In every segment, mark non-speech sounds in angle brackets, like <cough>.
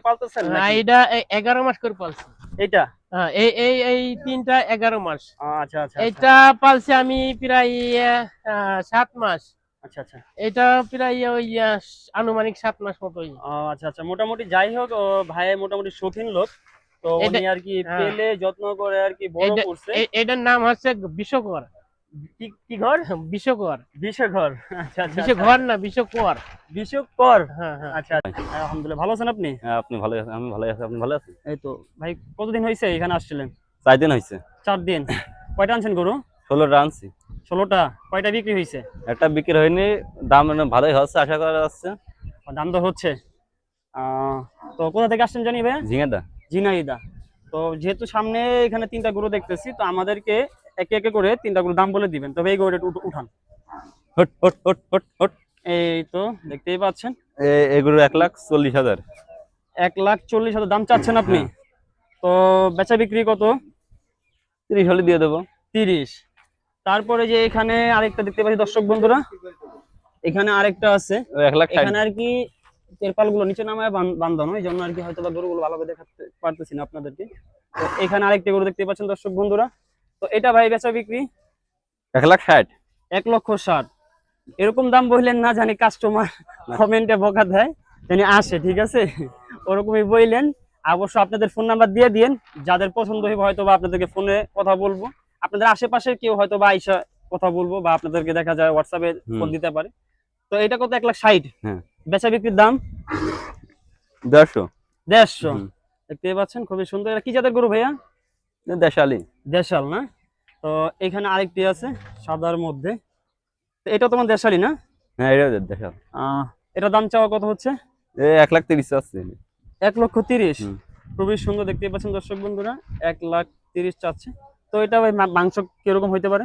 পালতেছেন হ্যাঁ, নাকি? এটা এ- এগারো মাস করে পালছি। এইটা? হ্যাঁ এই এই এই তিনটা এগারো মাস। আচ্ছা আচ্ছা আচ্ছা। এটা পালছি আমি প্রায় আহ, সাত মাস। আচ্ছা আচ্ছা। এটা প্রায় ওই আনুমানিক সাত মাস মতোই। আচ্ছা আচ্ছা। মোটামুটি যাই হোক ভাই মোটামুটি শৌখিন লোক। তো উনি আর কি হ্যাঁ। পেলে যত্ন করে আর কি বড় করছে। এটার নাম হচ্ছে বিশ্বকর কি কি ঘর? <laughs> বিশ্বকর বিশ্বঘর আচ্ছা আচ্ছা বিশ্বঘর না বিশ্বকর বিশ্বকর হ্যাঁ হ্যাঁ। আচ্ছা আচ্ছা। আলহামদুলিল্লাহ ভালো আছেন আপনি? হ্যাঁ আপনি ভালো আছেন আমি ভালো আছি আপনি ভালো আছেন? এই তো ভাই কতদিন হয়েছে এখানে আসছিলেন? চার দিন হয়েছে চার দিন। কয়টা আনছেন গরু? ষোলোটা আনছি। ষোলোটা। কয়টা বিক্রি হয়েছে একটা বিক্রি হয়নি দাম মানে ভালোই হচ্ছে আশা করা যাচ্ছে। দাম দর হচ্ছে। আহ, তো কোথা থেকে আসছেন জানি ভাই? ঝিনাইদা। তো যেহেতু সামনে এখানে তিনটা গরু দেখতেছি তো আমাদেরকে একে একে করে তিনটা গরু দাম বলে দিবেন। তবে এই গরুটা একটু উঠান। হট হট হট হট হট। এই তো দেখতেই পাচ্ছেন। এগুলো এক লাখ চল্লিশ হাজার। এক লাখ চল্লিশ হাজার দাম চাচ্ছেন আপনি? তো বেচা বিক্রি কত? তিরিশ হলে দিয়ে দেবো। তিরিশ। তারপরে যে এখানে আরেকটা দেখতে পাচ্ছি দর্শক বন্ধুরা। এখানে আরেকটা আছে। এক লাখ এখানে আর কি তেরপালগুলো নিচে নামায় বান- বাঁধানো। এই জন্য আর কি হয়তো বা গরুগুলো ভালোভাবে দেখাতে পারতেছি না আপনাদেরকে। এখানে আরেকটা গরু দেখতে পাচ্ছেন দর্শক বন্ধুরা। তো এটা ভাই বেচা বিক্রি? এক লাখ ষাট। এক লক্ষ ষাট। এরকম দাম বললেন না জানি কাস্টমার কমেন্টে বকা দেয় তিনি আসে ঠিক আছে? ওরকমই বললেন অবশ্য আপনাদের ফোন নাম্বার দিয়ে দিয়েন যাদের পছন্দ হইবে হয়তো বা আপনাদেরকে ফোনে কথা বলব। আপনাদের আশেপাশে কেউ হয়তো বা আইসা কথা বলব বা আপনাদেরকে দেখা যায় হোয়াটসঅ্যাপে ফোন দিতে পারে। তো এটা কত? এক লাখ ষাট। হ্যাঁ। বেচা বিক্রির দাম? দেড়শো। দেড়শো। দেখতে পাচ্ছেন খুবই সুন্দর। এটা কি জাতের গরু ভাইয়া? দেশালি। দেশাল না? তো এখানে আরেকটি আছে সাদার মধ্যে। তো এটা তোমার দেশালি না? হ্যাঁ এটা দেশাল। এটা দাম চাওয়া কত হচ্ছে? এক লাখ তিরিশ আছে এক লক্ষ তিরিশ? খুবই সুন্দর দেখতে পাচ্ছেন দর্শক বন্ধুরা এক লাখ তিরিশ চাচ্ছে। তো এটা ভাই মা- মাংস কীরকম হইতে পারে?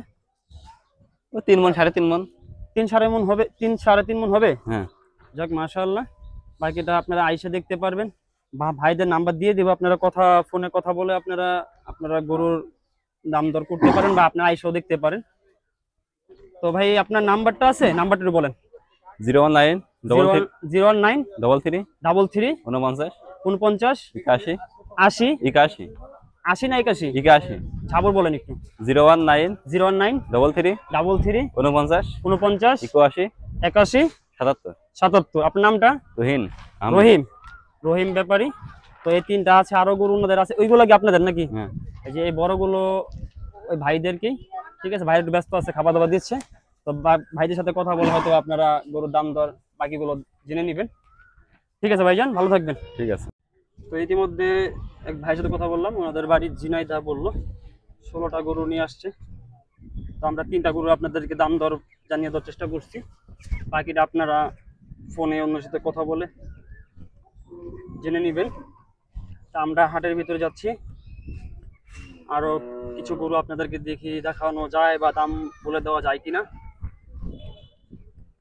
তিন মন সাড়ে তিন মন। তিন সাড়ে মন হবে তিন সাড়ে তিন মন হবে? হ্যাঁ। যাক মাশাআল্লাহ। বাকিটা আপনারা আইসা দেখতে পারবেন। বা ভাইদের নাম্বার দিয়ে দিব আপনারা কথা ফোনে কথা বলে আপনারা আপনারা গরুর দাম দর করতে পারেন বা আপনারা আইসাও দেখতে পারেন। তো ভাই আপনার নাম্বারটা আছে? নাম্বারটা একটু বলেন। Zero one nine zero one nine double three double three উনপঞ্চাশ উনপঞ্চাশ একাশি আশি। একাশি। আশি না একাশি? একাশি। ছাবর বলেন একটু। Zero one nine zero one nine double three double three উনপঞ্চাশ উনপঞ্চাশ একাশি একাশি সাতাত্তর। সাতাত্তর। আপনার নামটা? আহমেদ। রহিম। রহিম ব্যাপারী। তো এই তিনটা আছে আরও গরু ওনাদের আছে। ওইগুলো কি আপনাদের নাকি? হ্যাঁ। এই যে এই বড়গুলো ওই ভাইদেরকেই ঠিক আছে? ভাই একটু ব্যস্ত আছে খাবার দাবার দিচ্ছে। তো ভাইদের সাথে কথা বলে হয়তো আপনারা গরুর দাম দর বাকিগুলো জেনে নেবেন। ঠিক আছে ভাইজান? ভালো থাকবেন। ঠিক আছে। তো ইতিমধ্যে এক ভাইয়ের সাথে কথা বললাম ওনাদের বাড়ির ঝিনাইদা বলল ষোলোটা গরু নিয়ে আসছে। তো আমরা তিনটা গরু আপনাদেরকে দাম দর জানিয়ে দেওয়ার চেষ্টা করছি। বাকিটা আপনারা ফোনে অন্যের সাথে কথা বলে জেনে নেবেন। আমরা হাটের ভিতরে যাচ্ছি। আরও কিছু গরু আপনাদেরকে দেখি দেখানো যায় বা দাম বলে দেওয়া যায় কিনা।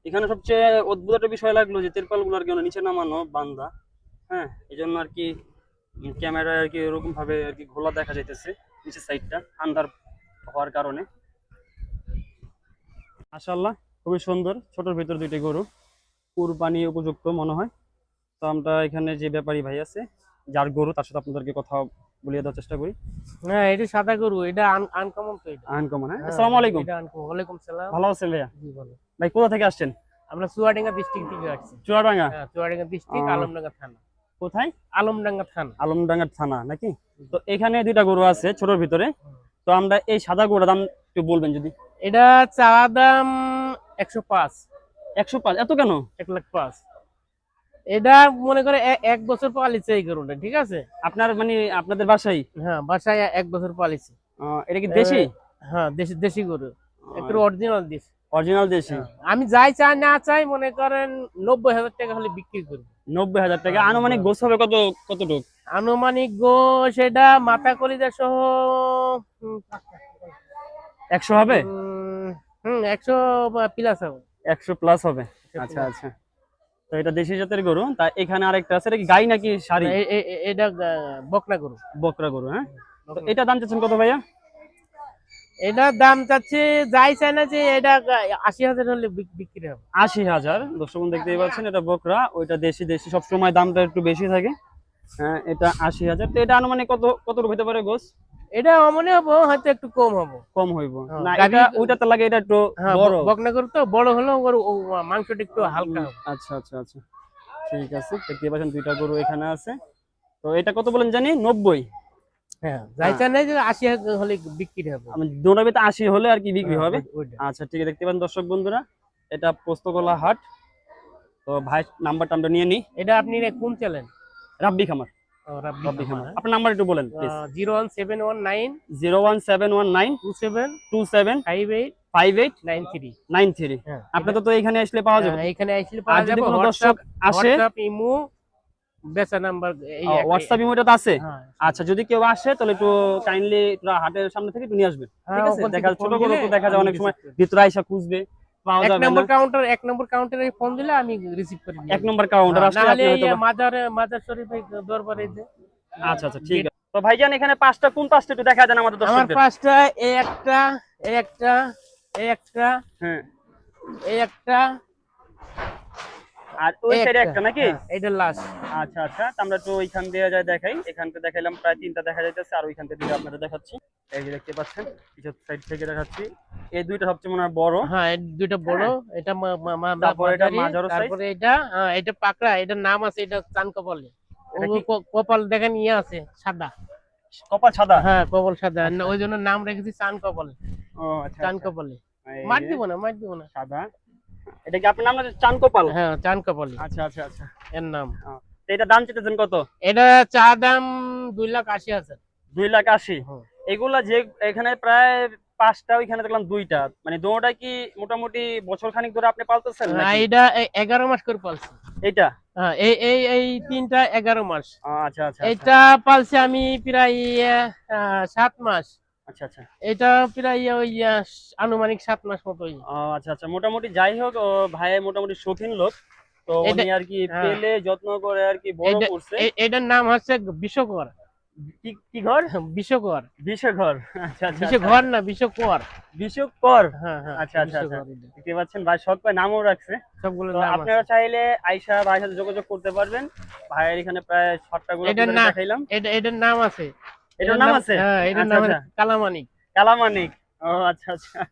এখানে সবচেয়ে অদ্ভুত একটা বিষয় লাগল যে তেরপালগুলো আর কি নিচে নামানো বান্দা। হ্যাঁ এই জন্য আর কি ক্যামেরায় আর কি এরকম ভাবে আর কি ঘোলা দেখা যাইতেছে নিচের সাইডটা, আন্ধার হওয়ার কারণে। মাশাআল্লাহ, খুবই সুন্দর, ছোটোর ভিতর দুইটি গরু। কুরবানি উপযুক্ত মনে হয়। তো আমরা এখানে যে ব্যাপারী ভাই আছে যার গরু তার সাথে আপনাদেরকে কথা বলিয়ে দেওয়ার চেষ্টা করি। হ্যাঁ এটা সাদা গরু এটা আনকমন তো এটা। আনকমন হ্যাঁ। হ্যাঁ, আসসালামু আলাইকুম। এটা uncommon। ওয়ালাইকুম সালাম। ভালো আছেন ভাইয়া? জি বলো ভাই কোথা থেকে আসছেন? আমরা চুয়াডাঙ্গা ডিস্ট্রিক্ট থেকে আসছি। চুয়াডাঙ্গা? হ্যাঁ চুয়াডাঙ্গা ডিস্ট্রিক্ট আলমডাঙ্গা থানা। কোথায়? আলমডাঙ্গা থানা। আলমডাঙ্গার থানা নাকি? তো এখানে দুইটা গরু আছে ছোটর ভিতরে। তো আমরা এই সাদা গরুর দাম একটু বলবেন যদি। এটা চাওয়া দাম একশো পাঁচ। একশো পাঁচ এত কেন? এক লাখ পাঁচ। এটা মনে করে এক বছর পালিছে এই গরুটা ঠিক আছে? আপনার মানে আপনাদের বাসায়? হ্যাঁ বাসায় এক বছর পালিছে। এটা কি দেশি? হ্যাঁ দেশি দেশি গরু। একটু অরিজিনাল দেশি। অরিজিনাল দেশি? আমি যাই চাই না চাই মনে করেন নব্বই হাজার টাকা হলে বিক্রি করব। নব্বই হাজার টাকা। আনুমানিক গোস হবে কত কতটুক? আনুমানিক গো সেটা মাথা কলিজা সহ একশো হবে? হুম একশো প্লাস হবে। একশো প্লাস হবে। আচ্ছা আচ্ছা। তো এটা দেশি জাতের গরু তা এখানে আরেকটা আছে এটা কি গাই নাকি শাড়ি এটা বকনা গরু। বকরা গরু হ্যাঁ? এটা দাম চাচ্ছেন কত ভাইয়া? এটা দাম চাচ্ছে যাই চাই না যে এটা আশি হাজার হলে বিক- বিক্রি হবে। আশি হাজার দর্শক দেখতেই পাচ্ছেন এটা বকরা ওইটা দেশি দেশি সবসময় দামটা একটু বেশি থাকে। হ্যাঁ এটা আশি হাজার তো এটা আনুমানিক কত কত হতে পারে গোস? এটা মনে হব হয়তো একটু কম হব। কম হইব। হ্যাঁ, না এটা ওইটাতে লাগে এটা একটু হ্যাঁ বড়। বকনাগর তো বড় হলেও ওর মাংসটা একটু হালকা আচ্ছা আচ্ছা আচ্ছা। ঠিক আছে দেখতে পাচ্ছেন দুইটা গরু এখানে আছে। তো এটা কত বলেন জানি? নব্বই। হ্যাঁ যে আশি হাজার হলে বিক্রি হবে। আমি দোনাবিতে আশি হলে আর কি বিক্রি হ্যাঁ, হবে। আচ্ছা ঠিক আছে দেখতে পান দর্শক বন্ধুরা এটা পোস্তগোলা হাট। তো ভাই নাম্বারটা আমরা নিয়ে নিই এটা আপনি কোন চ্যানেল? রাব্বি খামার। আপনার নাম্বার একটু বলেন zero one seven one nine zero one seven one nine two seven two seven five eight five eight nine three. Nine three. হ্যাঁ তো এখানে আসলে পাওয়া যাবে। এখানে আসলে পাওয়া যাবে। কোনো দর্শক আসে ইমো বেচা নাম্বার হোয়াটসঅ্যাপ ইমোটা তো আছে? হ্যাঁ আচ্ছা যদি কেউ আসে তাহলে একটু কাইন্ডলি হাটের সামনে থেকে একটু নিয়ে আসবেন। ঠিক হ্যাঁ, আছে দেখা ছোট ফোন তো দেখা যায় অনেক সময় ভিতরে আইসা খুঁজবে। এক নম্বর কাউন্টার এক নম্বর কাউন্টারে ফোন দিলে আমি রিসিভ করে এক নম্বর কাউন্টার আসলে আপনি মাজার মাজার শরীফে দরবারে যে আচ্ছা আচ্ছা ঠিক আছে। তো ভাইজান এখানে পাঁচটা কোন পাঁচটা একটু দেখা দেন আমাদের আমার পাঁচটা এই একটা এই একটা এই একটা হ্যাঁ। এই একটা আর ওই সাইডে একটা নাকি? হ্যাঁ, এইটা লাস্ট আচ্ছা আচ্ছা আমরা তো ওইখান দিয়ে যায় দেখাই। এখান থেকে দেখাইলাম প্রায় তিনটা দেখা যাইতেছে আর ওইখান থেকে আপনাদের দেখাচ্ছি। এই যে দেখতে পাচ্ছেন কিছু সাইড থেকে দেখাচ্ছি। এই দুইটা সবচেয়ে মনে হয় বড়। হ্যাঁ এই দুইটা বড় এটা তারপরে এটা মাঝারো? তারপরে এটা হ্যাঁ, এটা পাকড়া এটার নাম আছে এটা চান কপালে। এটা ও কি? ক- কপাল দেখেন ইয়ে আছে সাদা। কপাল সাদা? হ্যাঁ কপাল সাদা। ওই জন্য নাম রেখেছি চান কপাল। ও আচ্ছা চান আচ্ছা। কপালে। মার দিব না মার দিব না। সাদা। এটা কি আপনার নাম না চান কপাল? হ্যাঁ চান কপালে। আচ্ছা আচ্ছা আচ্ছা। এর নাম। এটা দাম চেতেছেন কত? এটা চা দাম দুই লাখ আশি হাজার। দুই লাখ আশি। এগুলা যে এখানে প্রায় পাঁচটা ওইখানে দেখলাম দুইটা। মানে দুটোটা কি মোটামুটি বছর খানিক ধরে আপনি পালতেছেন না? এটা এগারো মাস করে পালছি। এইটা? হ্যাঁ এই এই এই তিনটা এগারো মাস। আচ্ছা আচ্ছা আচ্ছা। এটা পালছি আমি প্রায় সাত মাস। আচ্ছা আচ্ছা। এটা প্রায় ওই আনুমানিক সাত মাস মতোই। আচ্ছা আচ্ছা। মোটামুটি যাই হোক ভাই মোটামুটি শৌখিন লোক। তো উনি আর কি হ্যাঁ। পেলে যত্ন করে আর কি বড় করছে। এটার নাম হচ্ছে বিশ্বকর কি ঘর? বিশ্বকর আচ্ছা আচ্ছা বিশ্বঘর না বিশ্বকর বিশ্বকর হ্যাঁ হ্যাঁ আচ্ছা, আচ্ছা, আচ্ছা। বিশ্বকর এটা। দেখতে পাচ্ছেন ভাই নামও রাখছে। সবগুলো। আপনারা চাইলে ভাইয়ের সাথে যোগাযোগ করতে পারবেন। ভাইয়ের এখানে প্রায় সাতটা গুলো দেখাইলাম। এটা এটার নাম আছে এটার নাম আছে? হ্যাঁ এটার আচ্ছা, নাম আচ্ছা। কালামানিক। কালামানিক। ও আচ্ছা আচ্ছা।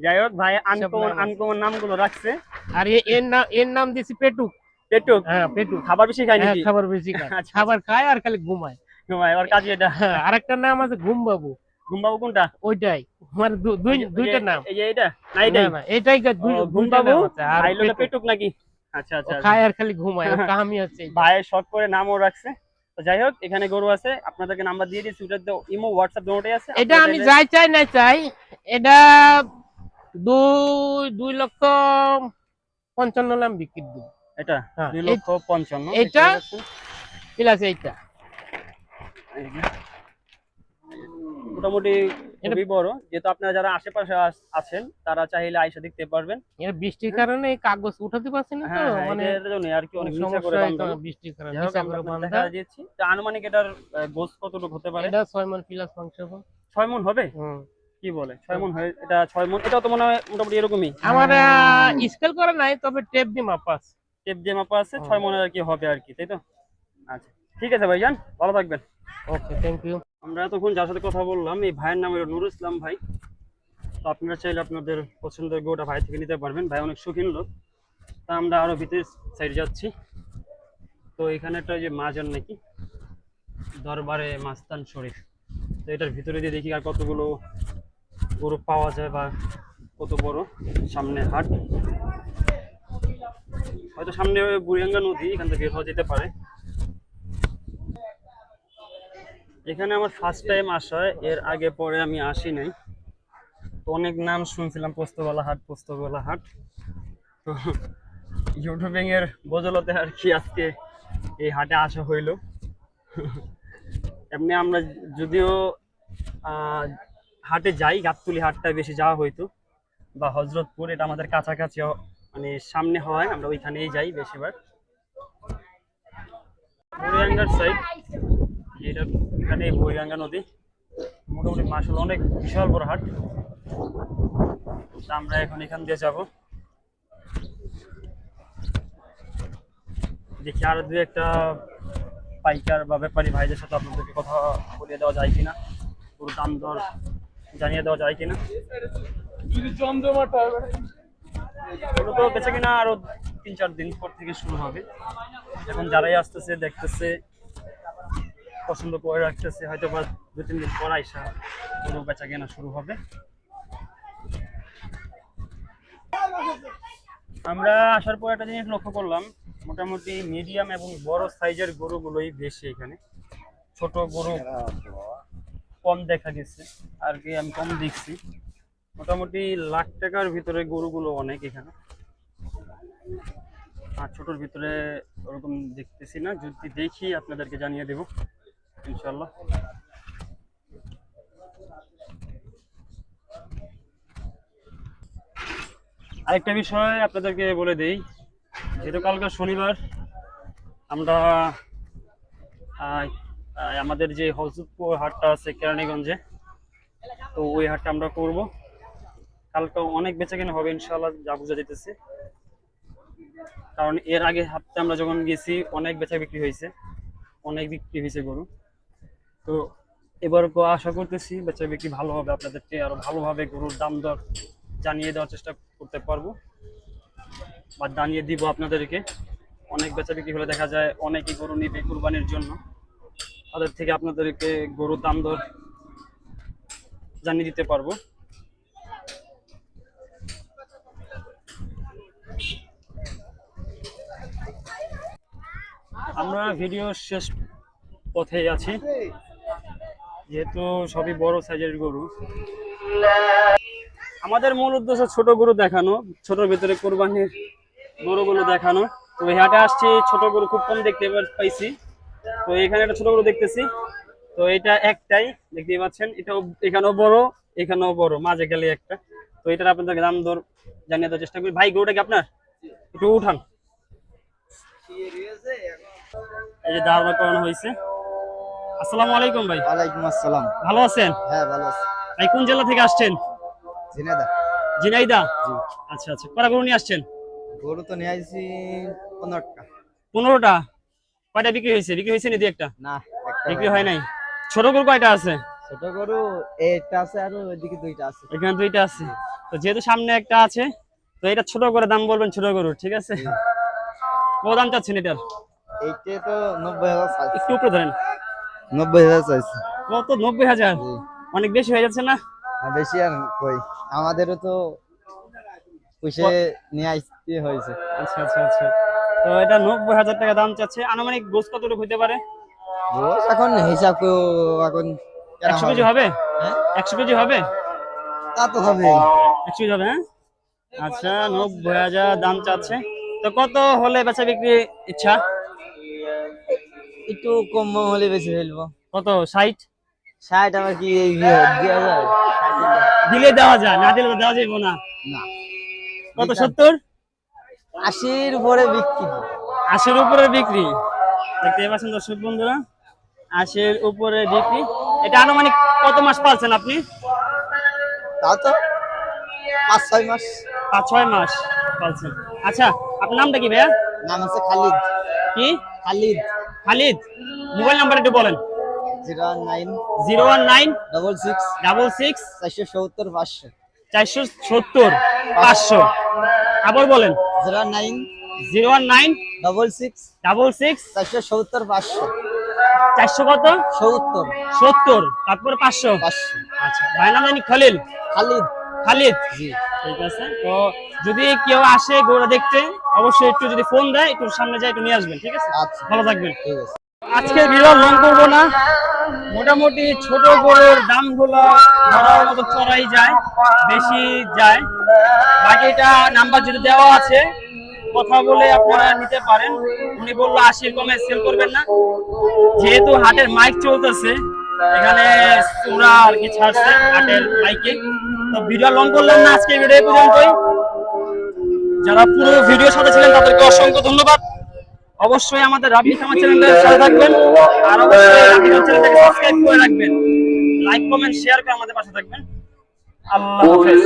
যাই হোক ভাই আনকমন আনকমন নামগুলো রাখছে। আর এর নাম এর নাম দিছি পেটুক। পেটুক? হ্যাঁ পেটুক। খাবার বেশি খাই হ্যাঁ, নাকি? খাবার বেশি খায়। আচ্ছা, খাবার খায় আর খালি ঘুমায়। ঘুমায়, এবার কাজে এটা। হ্যাঁ নাম আছে ঘুম বাবু ঘুমবাবু কোনটা? ওইটাই। মানে দু- দুই দুইটা নাম। এই যে এটা না না, এটাই না, এটাই দুই- ঘুমবাবু? আর পেটুক। নাকি? আচ্ছা আচ্ছা। খায় আর খালি ঘুমায় কাহামি। ভাইয়ের শখ করে নামও রাখছে। তো যাই হোক এখানে গরু আছে। আপনাদেরকে নাম্বার দিয়ে দিচ্ছি ওটাতে ইমো হোয়াটসঅ্যাপ দুটোই আছে। এটা আমি যাই চাই না চাই এটা দুই দুই লক্ষ পঞ্চান্ন লাম বিক্রি দিব। এটা? হ্যাঁ, দুই লক্ষ পঞ্চান্ন? ঠিক আছে প্লাস এইটা। মোটামুটি খুবই বড়। যেহেতু আপনারা যারা আশেপাশে আছেন তারা চাইলে আইসা দেখতে পারবেন। এর বৃষ্টির কারণে এই কাগজ উঠাতে পারছি না তো হ্যাঁ হ্যাঁ, মানে এটার জন্য আর কি অনেক সমস্যা করে। তো বৃষ্টির কারণে। নিচা করে দেখা দিচ্ছি তো আনুমানিক এটার গোস কতটুকু হতে পারে? এটা ছয় মান প্লাস মাংস হবে। ছয় মন হবে? হুম। কি বলে? ছয় মন হয় এটা ছয় মন এটাও তো মনে হয় মোটামুটি এরকমই। আমার স্কেল করা নাই তবে টেপ দিয়ে মাপা আছে। টেপ দিয়ে মাপা আছে। ছয় মনের আর কি হবে আর কি তাই তো? আচ্ছা ঠিক আছে ভাইজান ভালো থাকবেন। ওকে থ্যাংক ইউ আমরা এতক্ষণ যার সাথে কথা বললাম, এই ভাইয়ের নাম হলো নুরুল ইসলাম ভাই। তো আপনারা চাইলে আপনাদের পছন্দের গোটা ভাই থেকে নিতে পারবেন। ভাই অনেক শৌখিন লোক। তা আমরা আরও ভিতরে সাইড যাচ্ছি। তো এখানে একটা যে মাজার নাকি? দরবারে মাস্তান শরীফ। তো এটার ভিতরে দিয়ে দেখি আর কতগুলো গরু পাওয়া যায় বা কত বড়। সামনে হাট। হয়তো সামনে বুড়িয়াঙ্গা নদী এখান থেকে বের হওয়া যেতে পারে। এখানে আমার ফার্স্ট টাইম আসা এর আগে পরে আমি আসি নাই। তো অনেক নাম শুনছিলাম পোস্তগোলা হাট পোস্তগোলা হাট তো ইউটিউবিং এর বদলতে আর কি আজকে এই হাটে আসা হইল। এমনি আমরা যদিও হাটে যাই, গাবতুলি হাটটা বেশি যাওয়া হইতো, বা হজরতপুর, এটা আমাদের কাছাকাছি মানে সামনে হয়, আমরা ওইখানেই যাই বেশিরভাগ। সাইড এখানে বুড়িয়াঙ্গা নদী। মোটামুটি মাছ হলো অনেক বিশাল বড় হাট। তা আমরা এখন এখান দিয়ে যাব। দেখি আর দু একটা পাইকার বা ব্যাপারী ভাইদের সাথে আপনাদেরকে কথা বলিয়ে দেওয়া যায় কিনা, পুরো দাম দর জানিয়ে দেওয়া যায় কিনা। মূলত বেচে কিনা আরও তিন চার দিন পর থেকে শুরু হবে। এখন যারাই আসতেছে, দেখতেছে পছন্দ করে রাখতেছে, হয়তো বা দু তিন দিন পর আইসা পুরো বেচা কেনা শুরু হবে। আমরা আসার পর একটা জিনিস লক্ষ্য করলাম, মোটামুটি মিডিয়াম এবং বড় সাইজের গরুগুলোই বেশি এখানে। ছোট গরু কম দেখা গেছে, আর কি আমি কম দেখছি। মোটামুটি লাখ টাকার ভিতরে গরুগুলো অনেক এখানে। আর ছোটোর ভিতরে ওরকম দেখতেছি না, যদি দেখি আপনাদেরকে জানিয়ে দেব। ইনশাল্লাহ আরেকটা বিষয় আপনাদেরকে বলে দেই, যেহেতু কালকে শনিবার, আমরা আমাদের যে হজরতপুর হাটটা আছে কেরানীগঞ্জে, তো ওই হাটটা আমরা করব। কালকে অনেক বেচা কেনা হবে ইনশাল্লাহ যা বুঝা যেতেছে কারণ এর আগে হাটতে আমরা যখন গেছি, অনেক বেচা বিক্রি হয়েছে, অনেক বিক্রি হয়েছে গরু। তো এবার আশা করতেছি বেচা বিক্রি ভালো হবে আপনাদেরকে, আরও ভালোভাবে গরুর দাম দর জানিয়ে দেওয়ার চেষ্টা করতে পারব। বা জানিয়ে দিব আপনাদেরকে, অনেক বেচা বিক্রি হলে দেখা যায় অনেকেই গরু নিবে কুরবানির জন্য। তাদের থেকে আপনাদেরকে গরুর দাম দর জানিয়ে দিতে পারব। আমরা ভিডিও শেষ পথে আছি। যেহেতু সবই বড় সাইজের গরু। আমাদের মূল উদ্দেশ্য ছোট গরু দেখানো, ছোটর ভিতরে কোরবানির গরুগুলো দেখানো। তো হাটে আসছি, ছোট গরু খুব কম দেখতে পাইছি। তো এখানে একটা ছোট গরু দেখতেছি। তো এটা একটাই, দেখতেই পাচ্ছেন, এটাও, এখানেও বড় এখানেও বড়, মাঝে গেলে একটা। তো এটার আপনাদের দাম দর জানিয়ে দেওয়ার চেষ্টা করি। ভাই, গরুটা কি আপনার? একটু উঠান। এই যে দাঁড়া করানো হয়েছে। আসসালামু আলাইকুম ভাই। ওয়ালাইকুম আসসালাম। ভালো আছেন? হ্যাঁ ভালো আছি। ভাই কোন জেলা থেকে আসছেন? ঝিনাইদা ঝিনাইদা জি। আচ্ছা আচ্ছা। কটা গরু নিয়ে আসছেন? গরু তো নিয়ে আসছি পনেরোটা। পনেরোটা? কয়টা বিক্রি হয়েছে? বিক্রি হয়েছে নাকি একটা? না বিক্রি হয় নাই। ছোট গরু কয়টা আছে? ছোট গরু একটা আছে আর ওইদিকে দুইটা আছে। এখানে দুইটা আছে। তো যেহেতু সামনে একটা আছে তো এটা ছোট করে দাম বলবেন ছোট গরু ঠিক আছে? কত দাম চাচ্ছেন এটার? এইটা তো নব্বই হাজার একটু উপরে ধরেন। নব্বই হাজার চাইছে। কত? নব্বই হাজার? অনেক বেশি হয়ে যাচ্ছে না? বেশি আর কই? আমাদেরও তো পুষে নিয়ে আসতে হয়েছে। আচ্ছা আচ্ছা আচ্ছা। তো এটা নব্বই হাজার টাকা দাম চাচ্ছে। আনুমানিক গোস কতটুকু হইতে পারে? এখন হিসাব এখন একশো কেজি হবে? হ্যাঁ? একশো কেজি হবে? তা তো হবে। একশো কেজি হবে হ্যাঁ? আচ্ছা নব্বই হাজার দাম চাচ্ছে। তো কত হলে বেচা বিক্রি ইচ্ছা? একটু কম হলে বেশি ফেলব। কত? ষাট? ষাট আমার কি ইয়ে দিলে দেওয়া যায় না দিলে দেওয়া যাবে না। কত সত্তর? আশির উপরে বিক্রি আশির উপরে বিক্রি। দেখতে পাচ্ছেন দর্শক বন্ধুরা আশির উপরে বিক্রি। এটা আনুমানিক কত মাস পালছেন আপনি? তাও তো পাঁচ ছয় মাস। পাঁচ ছয় মাস পালছেন। আচ্ছা আপনার নামটা কি ভাইয়া? নাম আছে খালিদ। কি? খালিদ। খালিদ মোবাইল নাম্বার একটু বলেন। Zero one nine double six double six চারশো সত্তর পাঁচশো। চারশো সত্তর পাঁচশো। আবার বলেন। Zero nine zero one nine double six double six চারশো সত্তর পাঁচশো। চারশো কত? সত্তর। সত্তর তারপরে পাঁচশো। পাঁচশো। আচ্ছা ভাই নাম জানি খলিল খালিদ। খালিদ। ঠিক আছে। তো যদি কেউ আসে গরু দেখতে অবশ্যই একটু যদি ফোন দেয় একটু সামনে যায় একটু নিয়ে আসবেন ঠিক আছে? আচ্ছা। ভালো থাকবেন। ঠিক আছে। আজকে বিরল লং করব না। মোটামুটি ছোট গরুর দামগুলো ধরার মতো চড়াই যায় বেশি যায়। বাকিটা নাম্বার যদি দেওয়া আছে কথা বলে আপনারা নিতে পারেন। উনি বলল আশি কমে সেল করবেন না। যেহেতু হাটের মাইক চলতেছে এখানে ওরা আর কি ছাড়ছে হাটের মাইকে ভিডিও লং করলেন না, আজকে ভিডিও যারা পুরো ভিডিওর সাথে ছিলেন, তাদেরকে অসংখ্য ধন্যবাদ। অবশ্যই আমাদের রাবি খামার চ্যানেলের সাথে থাকবেন, আর অবশ্যই রাবি লাইক কমেন্ট শেয়ার করে আমাদের পাশে থাকবেন। আল্লাহ হাফেজ।